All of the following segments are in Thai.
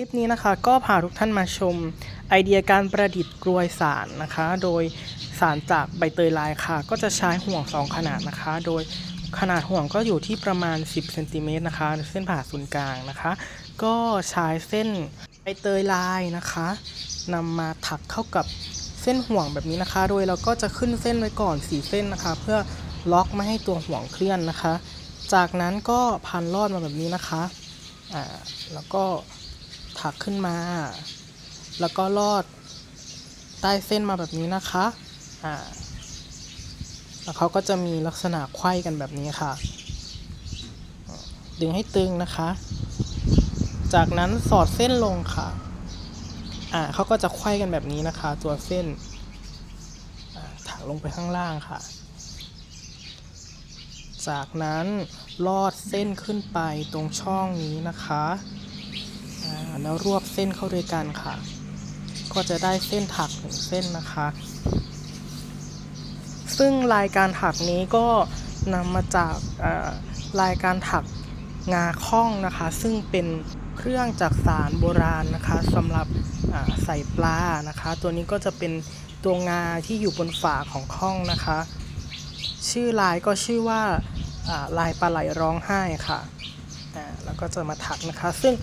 ลิปนี้นะคะก็พาทุกท่านมาชมไอเดียการประดิษฐ์กลวยสารนะคะ โดยสารจากใบเตยลายค่ะ ก็จะใช้ห่วง 2 ขนาดนะคะ โดยขนาดห่วงก็อยู่ที่ประมาณ 10เซนติเมตรนะคะเส้นผ่าศูนย์กลางนะคะ ก็ใช้เส้นใบเตยลายนะคะนำมาถักเข้ากับเส้นห่วงแบบนี้นะคะ โดยเราก็จะขึ้นเส้นไว้ก่อน 4 เส้นนะคะ เพื่อล็อกไม่ให้ตัวห่วงเคลื่อนนะคะ จากนั้นก็พันลอดมาแบบนี้นะคะอ่าแล้วก็ ถักขึ้นมา แล้วก็ลอดใต้เส้นมาแบบนี้นะคะ อ่า แล้วเขาก็จะมีลักษณะไขว้กันแบบนี้ค่ะ ดึงให้ตึงนะคะ จากนั้นสอดเส้นลงค่ะ อ่าเขาก็จะไขว้กันแบบนี้นะคะ ตัวเส้นอ่าถักลงไปข้างล่างค่ะ จากนั้นลอดเส้นขึ้นไปตรงช่องนี้นะคะ แล้วรวบเส้นเข้าด้วยกันค่ะ ก็จะได้เส้นถักหนึ่งเส้นนะคะ ซึ่งลายการถักนี้ก็นำมาจากลายการถักงาข้องนะคะ ซึ่งเป็นเครื่องจักสารโบราณนะคะสำหรับใส่ปลานะคะ ตัวนี้ก็จะเป็นตัวงาที่อยู่บนฝาของข้องนะคะ ชื่อลายก็ชื่อว่าลายปลาไหลร้องไห้ค่ะแล้วก็จะมาถักนะคะ ซึ่ง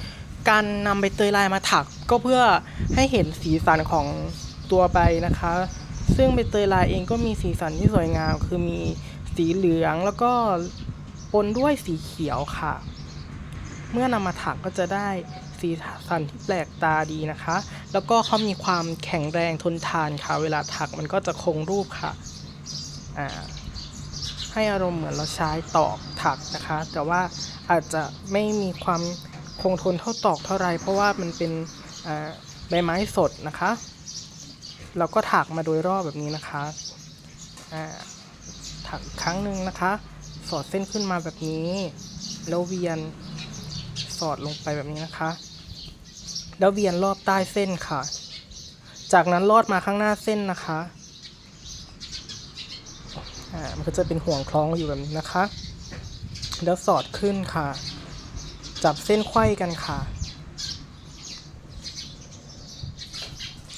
การนำใบเตยลายมาถักก็เพื่อให้เห็นสีสันของตัวใบนะคะ ซึ่งใบเตยลายเองก็มีสีสันที่สวยงาม คือมีสีเหลืองแล้วก็ปนด้วยสีเขียวค่ะ เมื่อนำมาถักก็จะได้สีสันที่แปลกตาดีนะคะ แล้วก็เขามีความแข็งแรงทนทานค่ะ เวลาถักมันก็จะคงรูปค่ะ อ่า ให้อารมณ์เหมือนเราใช้ตอกถักนะคะ แต่ว่าอาจจะไม่มีความ คงทนเท่าตอกเท่าไรเพราะว่ามันเป็นใบไม้สดนะคะ เราก็ถักมาโดยรอบแบบนี้นะคะถักอีกครั้งหนึ่งนะคะ สอดเส้นขึ้นมาแบบนี้ แล้วเวียนสอดลงไปแบบนี้นะคะ แล้วเวียนรอบใต้เส้นค่ะ จากนั้นลอดมาข้างหน้าเส้นนะคะอ่ามันก็จะเป็นห่วงคล้องอยู่แบบนี้นะคะ แล้วสอดขึ้นค่ะ จับเส้นไขว้กันค่ะ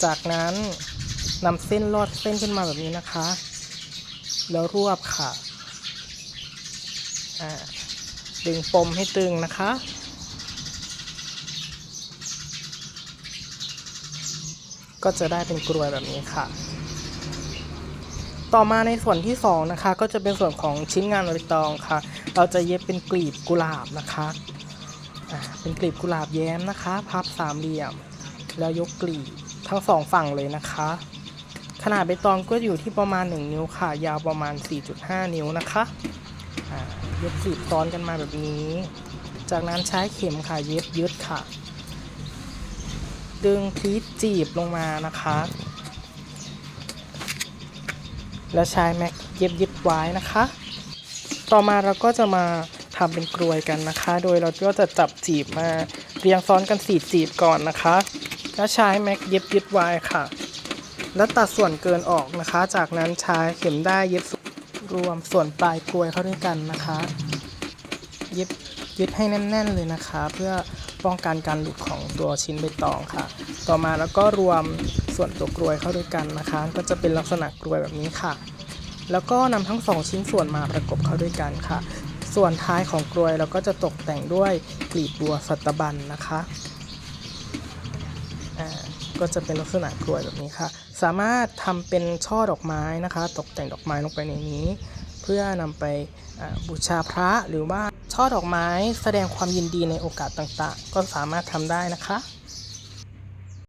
จากนั้นนำเส้นลอดเส้นขึ้นมาแบบนี้นะคะ แล้วรวบค่ะดึงปมให้ตึงนะคะ ก็จะได้เป็นกรวยแบบนี้ค่ะ ต่อมาในส่วนที่ 2 นะคะ ก็จะเป็นส่วนของชิ้นงานใบตองค่ะ เราจะเย็บเป็นกลีบกุหลาบนะคะ เป็นกลีบกุหลาบแย้มนะคะ พับสามเหลี่ยม แล้วยกกลีบทั้งสองฝั่งเลยนะคะ ขนาดใบตองก็อยู่ที่ประมาณ 1 นิ้วค่ะ ยาวประมาณ 4.5 นิ้วนะคะอ่ายกกลีบซ้อนกันมาแบบนี้ จากนั้นใช้เข็มค่ะเย็บยึดค่ะ ดึงพลีทจีบลงมานะคะ แล้วใช้แม็กเย็บยึดไว้นะคะ ต่อมาเราก็จะมา ทำเป็นกลวยกันนะคะ โดยเราก็จะจับจีบมาเรียงซ้อนกันสี่จีบก่อนนะคะแล้วใช้แม็กเย็บยึดไว้ค่ะ แล้วตัดส่วนเกินออกนะคะ จากนั้นใช้เข็มได้เย็บรวมส่วนปลายกลวยเข้าด้วยกันนะคะ เย็บยึดให้แน่น ๆเลยนะคะ เพื่อป้องกันการหลุดของตัวชิ้นใบตองค่ะ ต่อมาแล้วก็รวมส่วนตัวกลวยเข้าด้วยกันนะคะ ก็จะเป็นลักษณะกลวยแบบนี้ค่ะ แล้วก็นำทั้งสองชิ้นส่วนมาประกบเข้าด้วยกันค่ะ ส่วนท้ายของกลวยเราก็จะตกแต่งด้วยกลีบบัวสัตบันนะคะก็จะเป็นลักษณะกลวยแบบนี้ค่ะ สามารถทำเป็นช่อดอกไม้นะคะ ตกแต่งดอกไม้ลงไปในนี้ เพื่อนำไปบูชาพระหรือว่าช่อดอกไม้แสดงความยินดีในโอกาสต่างๆ ก็สามารถทำได้นะคะ